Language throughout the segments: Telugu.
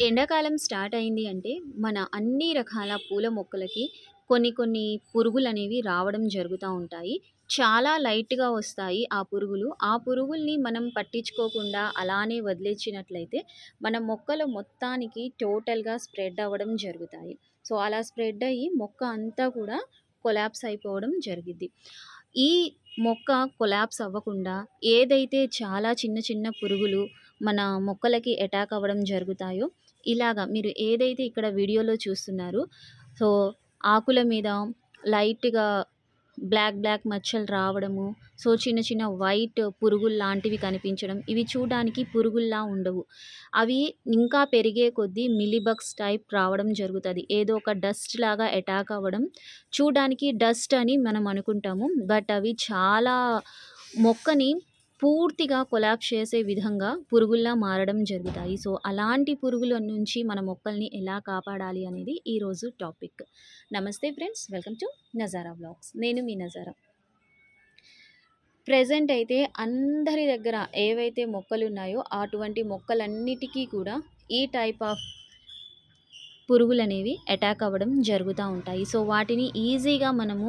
ఎండాకాలం స్టార్ట్ అయింది అంటే మన అన్ని రకాల పూల మొక్కలకి కొన్ని కొన్ని పురుగులనేవి రావడం జరుగుతూ ఉంటాయి. చాలా లైట్‌గా వస్తాయి ఆ పురుగులు. ఆ పురుగుల్ని మనం పట్టించుకోకుండా అలానే వదిలేచ్చినట్లయితే మన మొక్కలు మొత్తానికి టోటల్‌గా స్ప్రెడ్ అవ్వడం జరుగుతాయి. సో, అలా స్ప్రెడ్ అయ్యి మొక్క అంతా కూడా కొలాప్స్ అయిపోవడం జరిగిద్ది. ఈ మొక్క కొలాప్స్ అవ్వకుండా ఏదైతే చాలా చిన్న చిన్న పురుగులు మన మొక్కలకి అటాక్ అవ్వడం జరుగుతాయో ఇలాగా మీరు ఏదైతే ఇక్కడ వీడియోలో చూస్తున్నారో సో ఆకుల మీద లైట్‌గా బ్లాక్ బ్లాక్ మచ్చలు రావడము. సో చిన్న చిన్న వైట్ పురుగులు లాంటివి కనిపించడం. ఇవి చూడడానికి పురుగుల్లా ఉండవు. అవి ఇంకా పెరిగే కొద్దీ మిలీబగ్స్ టైప్ రావడం జరుగుతుంది ఏదో ఒక డస్ట్ లాగా అటాక్ అవ్వడం. చూడడానికి డస్ట్ అని మనం అనుకుంటాము. బట్ అవి చాలా మొక్కని పూర్తిగా కొలాప్స్ చేసే విధంగా పురుగుల్లా మారడం జరుగుతాయి. సో, అలాంటి పురుగుల నుంచి మన మొక్కల్ని ఎలా కాపాడాలి అనేది ఈరోజు టాపిక్. నమస్తే friends. Welcome to Nazara blogs నేను మీ నజారా. ప్రెజెంట్ అయితే అందరి దగ్గర ఏవైతే మొక్కలు ఉన్నాయో అటువంటి మొక్కలన్నిటికీ కూడా ఈ టైప్ ఆఫ్ పురుగులనేవి అటాక్ అవ్వడం జరుగుతూ ఉంటాయి. సో, వాటిని ఈజీగా మనము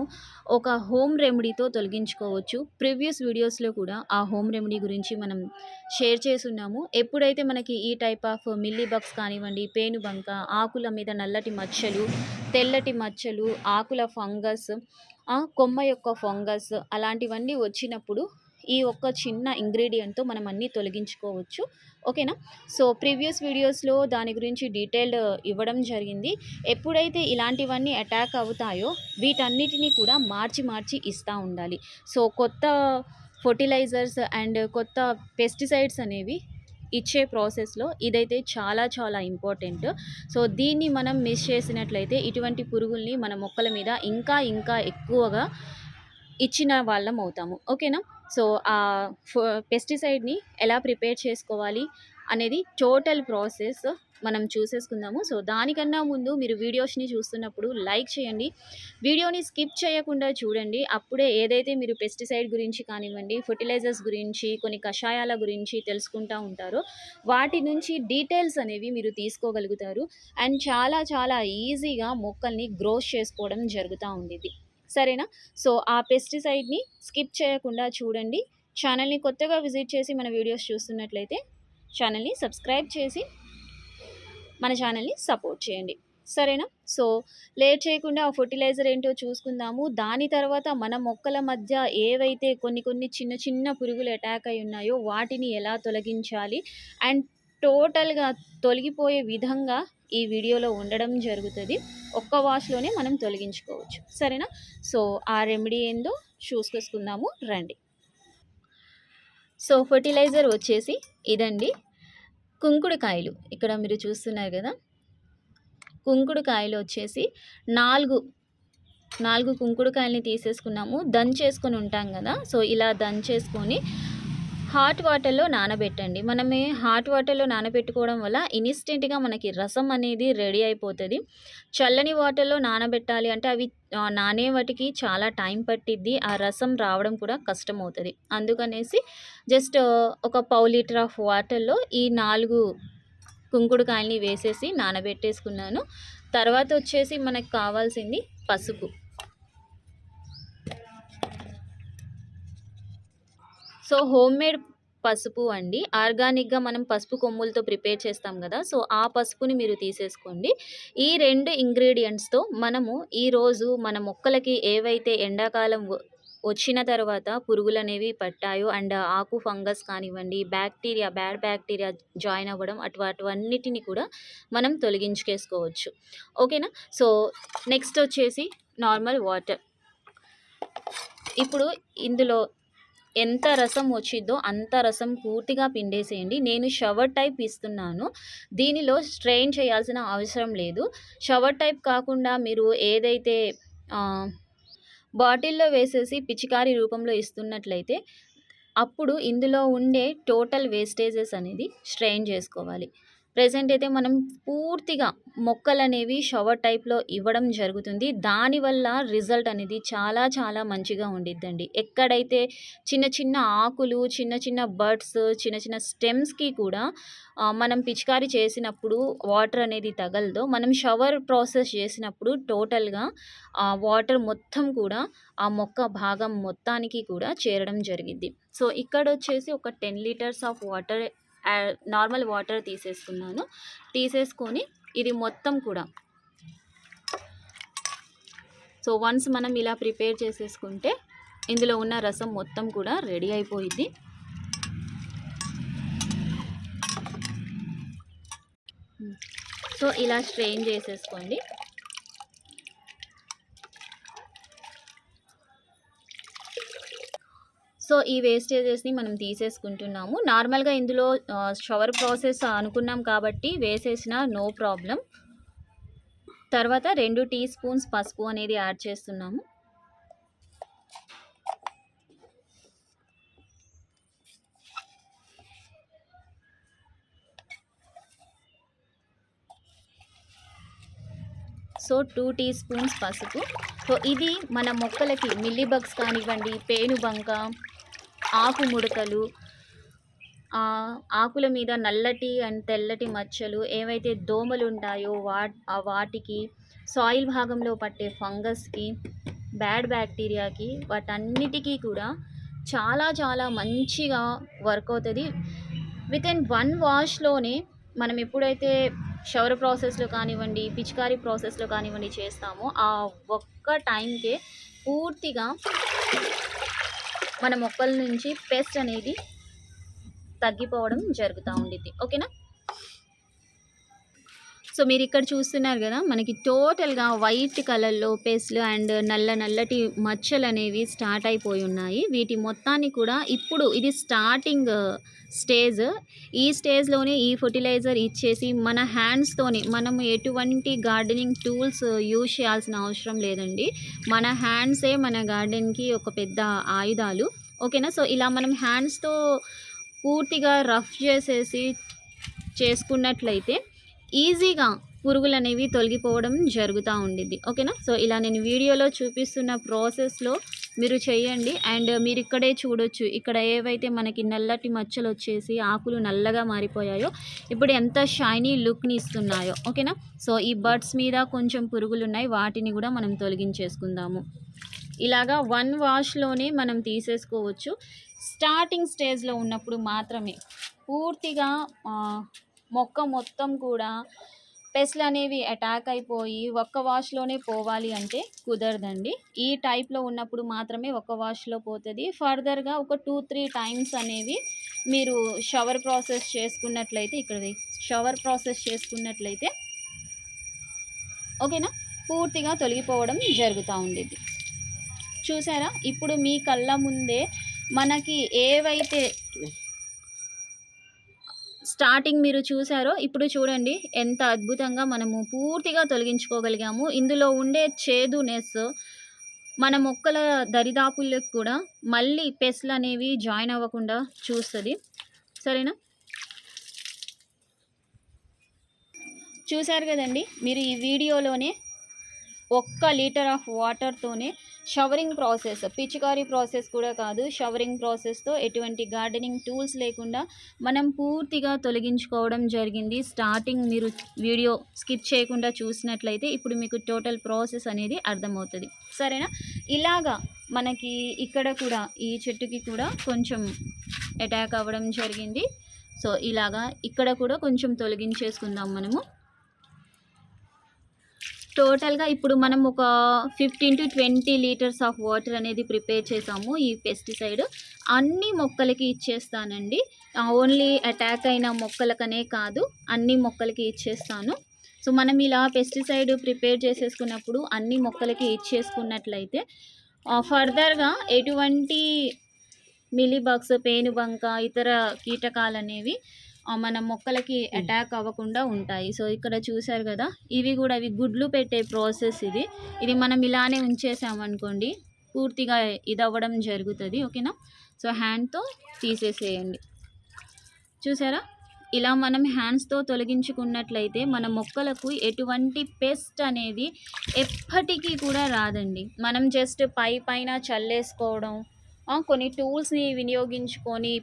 ఒక హోమ్ రెమెడీతో తొలగించుకోవచ్చు. ప్రీవియస్ వీడియోస్‌లో కూడా ఆ హోమ్ రెమెడీ గురించి మనం షేర్ చేసున్నాము. ఎప్పుడైతే మనకి ఈ టైప్ ఆఫ్ మిల్లీ బగ్స్ కానివ్వండి, పేనుబంక, ఆకుల మీద నల్లటి మచ్చలు, తెల్లటి మచ్చలు, ఆకుల ఫంగస్, కొమ్మ యొక్క ఫంగస్ అలాంటివన్నీ వచ్చినప్పుడు ఈ ఒక్క చిన్న ఇంగ్రీడియంట్‌తో మనం అన్నీ తొలగించుకోవచ్చు. ఓకేనా? సో, ప్రీవియస్ వీడియోస్‌లో దాని గురించి డీటెయిల్డ్ ఇవ్వడం జరిగింది. ఎప్పుడైతే ఇలాంటివన్నీ అటాక్ అవుతాయో వీటన్నిటినీ కూడా మార్చి మార్చి ఇస్తూ ఉండాలి. సో, కొత్త ఫర్టిలైజర్స్ అండ్ కొత్త పెస్టిసైడ్స్ అనేవి ఇచ్చే ప్రాసెస్‌లో ఇదైతే చాలా చాలా ఇంపార్టెంట్. సో, దీన్ని మనం మిస్ చేసినట్లయితే ఇటువంటి పురుగుల్ని మన మొక్కల మీద ఇంకా ఇంకా ఎక్కువగా ఇచ్చిన వాళ్ళం అవుతాము. ఓకేనా? సో, ఆ ఫ పెస్టిసైడ్‌ని ఎలా ప్రిపేర్ చేసుకోవాలి అనేది టోటల్ ప్రాసెస్ మనం చూసేసుకుందాము. సో, దానికన్నా ముందు మీరు వీడియోస్‌ని చూస్తున్నప్పుడు లైక్ చేయండి. వీడియోని స్కిప్ చేయకుండా చూడండి. అప్పుడే ఏదైతే మీరు పెస్టిసైడ్ గురించి కానివ్వండి, ఫర్టిలైజర్స్ గురించి, కొన్ని కషాయాల గురించి తెలుసుకుంటా ఉంటారో వాటి నుంచి డీటెయిల్స్ అనేవి మీరు తీసుకోగలుగుతారు. అండ్ చాలా చాలా ఈజీగా మొక్కల్ని గ్రోత్ చేసుకోవడం జరుగుతూ ఉండేది సరేనా? సో, ఆ పెస్టిసైడ్‌ని స్కిప్ చేయకుండా చూడండి. ఛానల్‌ని కొత్తగా విజిట్ చేసి మన వీడియోస్ చూస్తున్నట్లయితే ఛానల్‌ని సబ్స్క్రైబ్ చేసి మన ఛానల్‌ని సపోర్ట్ చేయండి. సరేనా? సో, లేట్ చేయకుండా ఆ ఫర్టిలైజర్ ఏంటో చూసుకుందాము. దాని తర్వాత మన మొక్కల మధ్య ఏవైతే కొన్ని కొన్ని చిన్న చిన్న పురుగులు అటాక్ అయి ఉన్నాయో వాటిని ఎలా తొలగించాలి అండ్ టోటల్‌గా తొలగిపోయే విధంగా ఈ వీడియోలో ఉండడం జరుగుతుంది ఒక్క వాష్‌లోనే మనం తొలగించుకోవచ్చు. సరేనా? సో, ఆ రెమెడీ ఏందో చూసుకొసుకుందాము రండి. సో, ఫర్టిలైజర్ వచ్చేసి ఇదండి. కుంకుడుకాయలు ఇక్కడ మీరు చూస్తున్నారు కదా కుంకుడుకాయలు వచ్చేసి 4, 4 కుంకుడుకాయలని తీసేసుకున్నాము. దంచేసుకొని ఉంటాం కదా సో, ఇలా దంచేసుకొని హాట్ వాటర్‌లో నానబెట్టండి. మనమే హాట్ వాటర్‌లో నానబెట్టుకోవడం వల్ల ఇన్‌స్టెంట్‌గా మనకి రసం అనేది రెడీ అయిపోతుంది చల్లని వాటర్‌లో నానబెట్టాలి అంటే అవి నానే వాటికి చాలా టైం పట్టిద్ది. ఆ రసం రావడం కూడా కష్టమవుతది. అందుకనేసి జస్ట్ ఒక పావు లీటర్ ఆఫ్ వాటర్‌లో ఈ నాలుగు కుంకుడుకాయలని వేసేసి నానబెట్టేసుకున్నాను. తర్వాత వచ్చేసి మనకు కావాల్సింది పసుపు. సో, హోమ్‌మేడ్ పసుపు అండి. ఆర్గానిక్‌గా మనం పసుపు కొమ్ములతో ప్రిపేర్ చేస్తాం కదా సో, ఆ పసుపుని మీరు తీసేసుకోండి. ఈ రెండు ఇంగ్రీడియంట్స్తో మనము ఈరోజు మన మొక్కలకి ఏవైతే ఎండాకాలం వచ్చిన తర్వాత పురుగులనేవి పట్టాయో అండ్ ఆకు ఫంగస్ కానివ్వండి, బ్యాక్టీరియా బ్యాడ్ బ్యాక్టీరియా జాయిన్ అవ్వడం అటు అటువన్నిటిని కూడా మనం తొలగించుకేసుకోవచ్చు ఓకేనా? సో, నెక్స్ట్ వచ్చేసి నార్మల్ వాటర్. ఇప్పుడు ఇందులో ఎంత రసం వచ్చిద్దో అంత రసం పూర్తిగా పిండేసేయండి. నేను షవర్ టైప్ ఇస్తున్నాను. దీనిలో స్ట్రెయిన్ చేయాల్సిన అవసరం లేదు. షవర్ టైప్ కాకుండా మీరు ఏదైతే బాటిల్‌లో వేసేసి పిచికారీ రూపంలో ఇస్తున్నట్లయితే అప్పుడు ఇందులో ఉండే టోటల్ వేస్టేజెస్ అనేది స్ట్రెయిన్ చేసుకోవాలి. ప్రెజెంట్ అయితే మనం పూర్తిగా మొక్కలనేవి షవర్ టైప్‌లో ఇవ్వడం జరుగుతుంది. దానివల్ల రిజల్ట్ అనేది చాలా చాలా మంచిగా ఉండిద్దండి. ఎక్కడైతే చిన్న చిన్న ఆకులు, చిన్న చిన్న బర్డ్స్ చిన్న చిన్న స్టెమ్స్‌కి కూడా మనం పిచికారీ చేసినప్పుడు వాటర్ అనేది తగలదో, మనం షవర్ ప్రాసెస్ చేసినప్పుడు టోటల్‌గా ఆ వాటర్ మొత్తం కూడా ఆ మొక్క భాగం మొత్తానికి కూడా చేరడం జరిగింది సో, ఇక్కడ వచ్చేసి ఒక 10 litres of water normal water తీసేసుకున్నాను. తీసేసుకొని ఇది మొత్తం కూడా సో, వన్స్ మనం ఇలా ప్రిపేర్ చేసేసుకుంటే ఇందులో ఉన్న రసం మొత్తం కూడా రెడీ అయిపోయింది hmm. సో, ఇలా స్ట్రెయిన్ చేసేసుకోండి. సో, ఈ వేస్టేజెస్‌ని మనం తీసేసుకుంటున్నాము. నార్మల్‌గా ఇందులో షవర్ ప్రాసెస్ అనుకున్నాం కాబట్టి వేసేసిన నో ప్రాబ్లం తర్వాత రెండు టీ స్పూన్స్ పసుపు అనేది యాడ్ చేస్తున్నాము. సో, టూ టీ స్పూన్స్ పసుపు. సో, ఇది మన మొక్కలకి మిల్లీబగ్స్ కానివ్వండి కానివ్వండి, పేనుబంక, ఆకు ముడతలు ఆకుల మీద నల్లటి అండ్ తెల్లటి మచ్చలు ఏవైతే దోమలు ఉంటాయో వా వాటికి, సాయిల్ భాగంలో పట్టే ఫంగస్‌కి, బ్యాడ్ బ్యాక్టీరియాకి వాటన్నిటికీ కూడా చాలా చాలా మంచిగా వర్క్ అవుతది. వితిన్ వన్ వాష్‌లోనే మనం ఎప్పుడైతే షవర్ ప్రాసెస్‌లో కానివ్వండి, పిచికారీ ప్రాసెస్‌లో కానివ్వండి చేస్తామో, ఆ ఒక్క టైంకే పూర్తిగా మన మొక్కల నుంచి పెస్ట్ అనేది తగ్గిపోవడం జరుగుతూ ఉండిద్ది. ఓకేనా? సో, మీరు ఇక్కడ చూస్తున్నారు కదా మనకి టోటల్‌గా వైట్ కలర్‌లో పెస్ట్‌లు అండ్ నల్ల నల్లటి మచ్చలు అనేవి స్టార్ట్ అయిపోయి ఉన్నాయి. వీటి మొత్తాన్ని కూడా ఇప్పుడు ఇది స్టార్టింగ్ స్టేజ్. ఈ స్టేజ్‌లోనే ఈ ఫెర్టిలైజర్ ఇచ్చేసి మన హ్యాండ్స్‌తోనే మనం ఎటువంటి గార్డెనింగ్ టూల్స్ యూజ్ చేయాల్సిన అవసరం లేదండి. మన హ్యాండ్సే మన గార్డెన్‌కి ఒక పెద్ద ఆయుధాలు. ఓకేనా? సో, ఇలా మనం హ్యాండ్స్‌తో పూర్తిగా రఫ్ చేసేసి చేసుకున్నట్లయితే ఈజీగా పురుగులనేవి తొలగిపోవడం జరుగుతూ ఉండిద్ది. ఓకేనా? సో, ఇలా నేను వీడియోలో చూపిస్తున్న ప్రాసెస్‌లో మీరు చేయండి. అండ్ మీరిక్కడే చూడొచ్చు. ఇక్కడ ఏవైతే మనకి నల్లటి మచ్చలు వచ్చేసి ఆకులు నల్లగా మారిపోయాయో, ఇప్పుడు ఎంత షైనీ లుక్‌ని ఇస్తున్నాయో. ఓకేనా? సో, ఈ బర్డ్స్ మీద కొంచెం పురుగులు ఉన్నాయి వాటిని కూడా మనం తొలగించేసుకుందాము. ఇలాగా వన్ వాష్‌లోనే మనం తీసేసుకోవచ్చు. స్టార్టింగ్ స్టేజ్‌లో ఉన్నప్పుడు మాత్రమే పూర్తిగా మొక్క మొత్తం కూడా పెస్ట్లు అనేవి అటాక్ అయిపోయి ఒక్క వాష్‌లోనే పోవాలి అంటే కుదరదండి. ఈ టైప్‌లో ఉన్నప్పుడు మాత్రమే ఒక వాష్‌లో పోతుంది ఫర్దర్‌గా ఒక 2, 3 టైమ్స్ అనేవి మీరు షవర్ ప్రాసెస్ చేసుకున్నట్లయితే ఇక్కడది షవర్ ప్రాసెస్ చేసుకున్నట్లయితే ఓకేనా? పూర్తిగా తొలగిపోవడం జరుగుతూ ఉండేది చూసారా? ఇప్పుడు మీ కళ్ళ ముందే మనకి ఏవైతే స్టార్టింగ్ మీరు చూసారో, ఇప్పుడు చూడండి ఎంత అద్భుతంగా మనము పూర్తిగా తొలగించుకోగలిగాము. ఇందులో ఉండే చేదునెస్ మన మొక్కల దరిదాపుల్లోకి కూడా మళ్ళీ పెస్ట్‌లనేవి జాయిన్ అవ్వకుండా చూస్తుంది సరేనా? చూసారు కదండి మీరు ఈ వీడియోలోనే ఒక్క లీటర్ ఆఫ్ వాటర్‌తోనే షవరింగ్ ప్రాసెస్ పిచికారీ ప్రాసెస్ కూడా కాదు. షవరింగ్ ప్రాసెస్‌తో ఎటువంటి గార్డెనింగ్ టూల్స్ లేకుండా మనం పూర్తిగా తొలగించుకోవడం జరిగింది. స్టార్టింగ్ మీరు వీడియో స్కిప్ చేయకుండా చూసినట్లయితే ఇప్పుడు మీకు టోటల్ ప్రాసెస్ అనేది అర్థమవుతుంది సరేనా? ఇలాగా మనకి ఇక్కడ కూడా ఈ చెట్టుకి కూడా కొంచెం అటాక్ అవ్వడం జరిగింది. సో, ఇలాగా ఇక్కడ కూడా కొంచెం తొలగించేసుకుందాం మనము. టోటల్‌గా ఇప్పుడు మనం ఒక 15-20 లీటర్స్ ఆఫ్ వాటర్ అనేది ప్రిపేర్ చేసాము. ఈ పెస్టిసైడ్ అన్ని మొక్కలకి ఇచ్చేస్తానండి. ఓన్లీ అటాక్ అయిన మొక్కలకనే కాదు అన్ని మొక్కలకి ఇచ్చేస్తాను. సో, మనం ఇలా పెస్టిసైడ్ ప్రిపేర్ చేసేసుకున్నప్పుడు అన్ని మొక్కలకి ఇచ్చేసుకున్నట్లయితే ఫర్దర్‌గా ఎటువంటి మిల్లీ పేనుబంక, ఇతర కీటకాలు అనేవి మన మొక్కలకి అటాక్ అవ్వకుండా ఉంటాయి. సో, ఇక్కడ చూసారు గదా! ఇవి గూడా ఇవి గుడ్లు పెట్టే ప్రాసెస్ ఇది. ఇది మనం ఇలానే ఉంచేసామనుకోండి పూర్తిగా ఇదవ్వడం జరుగుతది. ఓకేనా? సో, హ్యాండ్‌తో తీసేసేయండి. చూసారా? ఇలా మనం హ్యాండ్స్‌తో తొలగించుకున్నట్లయితే మన మొక్కలకు ఎటువంటి పెస్ట్ అనేది ఎప్పటికీ కూడా రాదండి. మనం జస్ట్ పై పైన చల్లేసుకోవడం, కొన్ని టూల్స్‌ని వినియోగించుకొని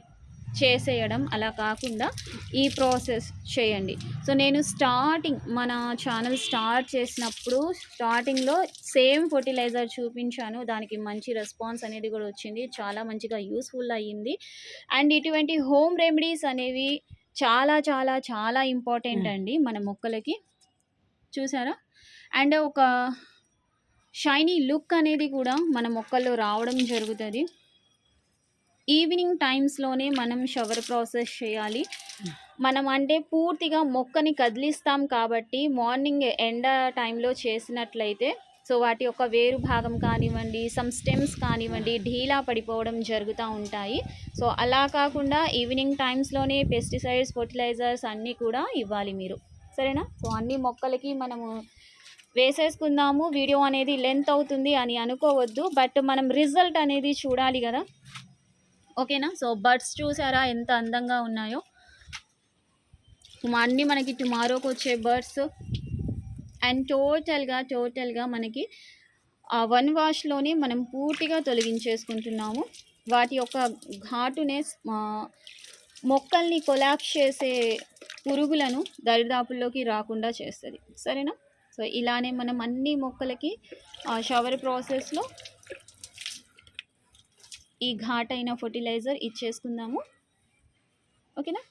చేసేయడం అలా కాకుండా ఈ ప్రాసెస్ చేయండి. సో, నేను స్టార్టింగ్ మన ఛానల్ స్టార్ట్ చేసినప్పుడు స్టార్టింగ్‌లో సేమ్ ఫెర్టిలైజర్ చూపించాను. దానికి మంచి రెస్పాన్స్ అనేది కూడా వచ్చింది. చాలా మంచిగా యూజ్‌ఫుల్ అయ్యింది. అండ్ ఇటువంటి హోమ్ రెమెడీస్ అనేవి చాలా చాలా చాలా ఇంపార్టెంట్ హ్మ్. అండి మన మొక్కలకి. చూసారా? అండ్ ఒక షైనీ లుక్ అనేది కూడా మన మొక్కల్లో రావడం జరుగుతది. ఈవినింగ్ టైమ్స్‌లోనే మనం షవర్ ప్రాసెస్ చేయాలి. మనం అంటే పూర్తిగా మొక్కని కదిలిస్తాం కాబట్టి మార్నింగ్ ఎండ టైంలో చేసినట్లయితే సో, వాటి యొక్క వేరు భాగం కానివ్వండి, సమ్ స్టెమ్స్ కానివ్వండి ఢీలా పడిపోవడం జరుగుతూ ఉంటాయి. సో, అలా కాకుండా ఈవినింగ్ టైమ్స్‌లోనే పెస్టిసైడ్స్, ఫర్టిలైజర్స్ అన్నీ కూడా ఇవ్వాలి మీరు. సరేనా? సో, అన్ని మొక్కలకి మనము వేసేసుకుందాము. వీడియో అనేది లెంత్ అవుతుంది అని అనుకోవద్దు. బట్ మనం రిజల్ట్ అనేది చూడాలి కదా ఓకేనా? సో, బర్డ్స్ చూసారా ఎంత అందంగా ఉన్నాయో? అన్నీ మనకి టుమారోకొచ్చే బర్డ్స్. అండ్ టోటల్‌గా, టోటల్‌గా మనకి ఆ వన్ వాష్‌లోనే మనం పూర్తిగా తొలగించేసుకుంటున్నాము. వాటి యొక్క ఘాటునే మొక్కల్ని కొలాప్స్ చేసే పురుగులను దరిదాపుల్లోకి రాకుండా చేస్తుంది సరేనా? సో, ఇలానే మనం అన్ని మొక్కలకి షవర్ ప్రాసెస్‌లో ఈ ఘాటైన ఫర్టిలైజర్ ఇచ్చేసుకుందాము. ఓకేనా?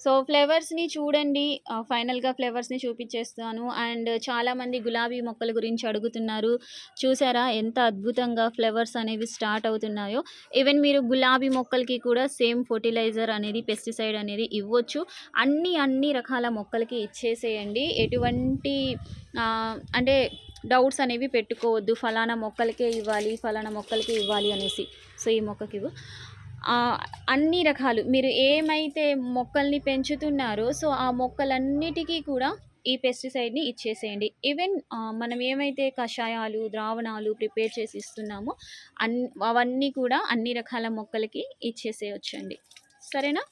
సో, ఫ్లేవర్స్ని చూడండి. ఫైనల్‌గా ఫ్లేవర్స్ని చూపించేస్తాను అండ్ చాలామంది గులాబీ మొక్కల గురించి అడుగుతున్నారు. చూసారా ఎంత అద్భుతంగా ఫ్లేవర్స్ అనేవి స్టార్ట్ అవుతున్నాయో. ఈవెన్ మీరు గులాబీ మొక్కలకి కూడా సేమ్ ఫర్టిలైజర్ అనేది, పెస్టిసైడ్ అనేది ఇవ్వచ్చు. అన్ని, అన్ని రకాల మొక్కలకి ఇచ్చేసేయండి. ఎటువంటి అంటే డౌట్స్ అనేవి పెట్టుకోవద్దు. ఫలానా మొక్కలకే ఇవ్వాలి, ఫలానా మొక్కలకే ఇవ్వాలి అనేసి. సో, ఈ మొక్కకి అన్ని రకాలు మీరు ఏమైతే మొక్కల్ని పెంచుతున్నారో సో, ఆ మొక్కలన్నిటికీ కూడా ఈ పెస్టిసైడ్‌ని ఇచ్చేసేయండి. ఈవెన్ మనం ఏమైతే కషాయాలు, ద్రావణాలు ప్రిపేర్ చేసి ఇస్తున్నామో అన్ అవన్నీ కూడా అన్ని రకాల మొక్కలకి ఇచ్చేసేయచ్చండి సరేనా?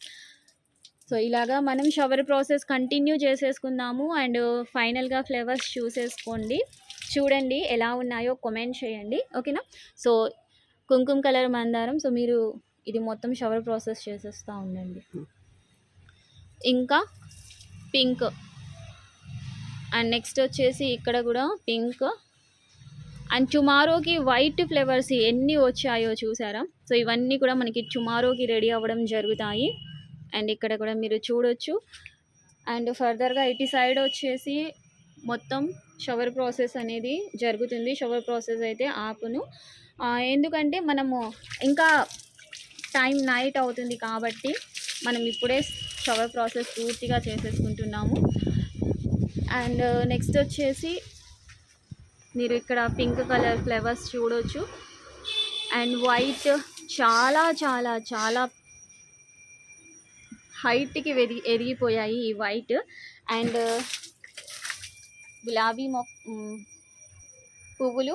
సో, ఇలాగా మనం షవర్ ప్రాసెస్ కంటిన్యూ చేసేసుకుందాము. అండ్ ఫైనల్‌గా ఫ్లేవర్స్ చూసేసుకోండి. చూడండి ఎలా ఉన్నాయో కామెంట్ చేయండి. ఓకేనా? సో, కుంకుమ కలర్ మందారం. సో, మీరు ఇది మొత్తం షవర్ ప్రాసెస్ చేసేస్తూ ఉండండి. ఇంకా పింక్. అండ్ నెక్స్ట్ వచ్చేసి ఇక్కడ కూడా పింక్. అండ్ టుమారోకి వైట్ ఫ్లేవర్స్ ఎన్ని వచ్చాయో చూసారా? సో, ఇవన్నీ కూడా మనకి టుమారోకి రెడీ అవ్వడం జరుగుతాయి. అండ్ ఇక్కడ కూడా మీరు చూడొచ్చు. అండ్ ఫర్దర్‌గా ఇటు సైడ్ వచ్చేసి మొత్తం షవర్ ప్రాసెస్ అనేది జరుగుతుంది. షవర్ ప్రాసెస్ అయితే ఆపును ఎందుకంటే మనము ఇంకా టైం నైట్ అవుతుంది కాబట్టి మనం ఇప్పుడే షవర్ ప్రాసెస్ పూర్తిగా చేసేసుకుంటున్నాము. అండ్ నెక్స్ట్ వచ్చేసి మీరు ఇక్కడ పింక్ కలర్ ఫ్లవర్స్ చూడొచ్చు. అండ్ వైట్ చాలా, చాలా, చాలా హైట్‌కి వెది ఎదిగిపోయాయి ఈ వైట్. అండ్ గులాబీ మొ పువ్వులు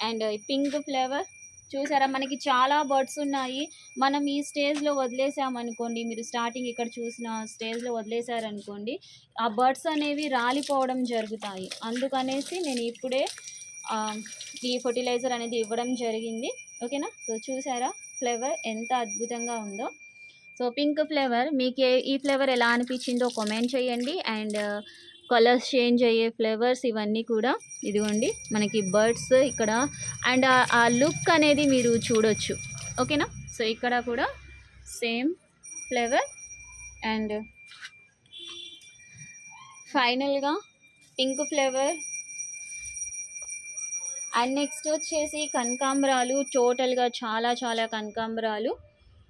అండ్ పింక్ ఫ్లేవర్ చూసారా? మనకి చాలా బర్డ్స్ ఉన్నాయి. మనం ఈ స్టేజ్‌లో వదిలేసామనుకోండి మీరు స్టార్టింగ్ ఇక్కడ చూసిన స్టేజ్‌లో వదిలేసారనుకోండి ఆ బర్డ్స్ అనేవి రాలిపోవడం జరుగుతాయి. అందుకనేసి నేను ఇప్పుడే ఈ ఫర్టిలైజర్ అనేది ఇవ్వడం జరిగింది. ఓకేనా? సో, చూసారా? ఫ్లేవర్ ఎంత అద్భుతంగా ఉందో. సో, పింక్ ఫ్లేవర్ మీకు ఈ ఫ్లేవర్ ఎలా అనిపించిందో కామెంట్ చేయండి. అండ్ కలర్స్ చేంజ్ అయ్యే ఫ్లేవర్స్ ఇవన్నీ కూడా ఇదిగోండి మనకి బర్డ్స్ ఇక్కడ అండ్ ఆ లుక్ అనేది మీరు చూడొచ్చు. ఓకేనా? సో, ఇక్కడ కూడా సేమ్ ఫ్లేవర్ అండ్ ఫైనల్‌గా పింక్ ఫ్లేవర్ అండ్ నెక్స్ట్ వచ్చేసి కనకాంబరాలు టోటల్‌గా చాలా, చాలా కనకాంబరాలు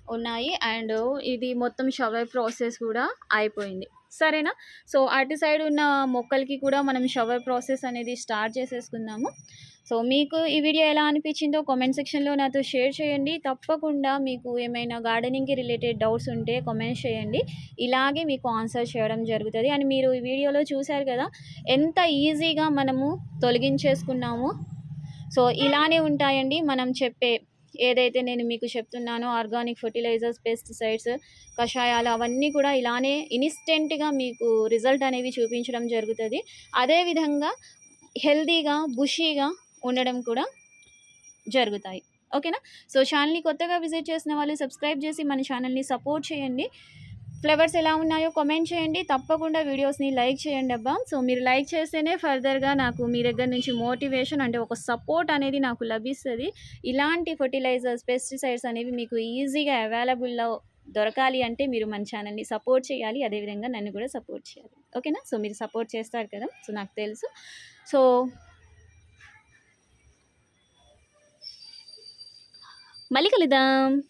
ఉన్నాయి. అండ్ ఇది మొత్తం షవర్ ప్రాసెస్ కూడా అయిపోయింది. సరేనా? సో, అటు సైడ్ ఉన్న మొక్కలకి కూడా మనం షవర్ ప్రాసెస్ అనేది స్టార్ట్ చేసేసుకుందాము. సో, మీకు ఈ వీడియో ఎలా అనిపించిందో కామెంట్ సెక్షన్‌లో నాతో షేర్ చేయండి. తప్పకుండా మీకు ఏమైనా గార్డెనింగ్‌కి రిలేటెడ్ డౌట్స్ ఉంటే కామెంట్స్ చేయండి. ఇలాగే మీకు ఆన్సర్ చేయడం జరుగుతుంది అండ్ మీరు ఈ వీడియోలో చూశారు కదా! ఎంత ఈజీగా మనము తొలగించేసుకున్నాము సో, ఇలానే ఉంటాయండి మనం చెప్పే ఏదైతే నేను మీకు చెప్తున్నానో ఆర్గానిక్ ఫర్టిలైజర్స్ పెస్టిసైడ్స్ కషాయాలు అవన్నీ కూడా ఇలానే ఇన్స్టెంట్గా మీకు రిజల్ట్ అనేవి చూపించడం జరుగుతుంది. అదేవిధంగా హెల్దీగా బుషీగా ఉండడం కూడా జరుగుతాయి. ఓకేనా? సో ఛానల్ని కొత్తగా విజిట్ చేసిన వాళ్ళు సబ్స్క్రైబ్ చేసి మన ఛానల్ని సపోర్ట్ చేయండి. ఫ్లవర్స్ ఎలా ఉన్నాయో కామెంట్ చేయండి. తప్పకుండా వీడియోస్ని లైక్ చేయండి అబ్బా. సో మీరు లైక్ చేస్తేనే ఫర్దర్గా నాకు మీ దగ్గర నుంచి మోటివేషన్ అంటే ఒక సపోర్ట్ అనేది నాకు లభిస్తుంది. ఇలాంటి ఫర్టిలైజర్స్ పెస్టిసైడ్స్ అనేవి మీకు ఈజీగా అవైలబుల్లో దొరకాలి అంటే మీరు మన ఛానల్ని సపోర్ట్ చేయాలి. అదేవిధంగా నన్ను కూడా సపోర్ట్ చేయాలి. ఓకేనా? సో మీరు సపోర్ట్ చేస్తారు కదా? సో నాకు తెలుసు. సో మళ్ళీ కలుద్దాం.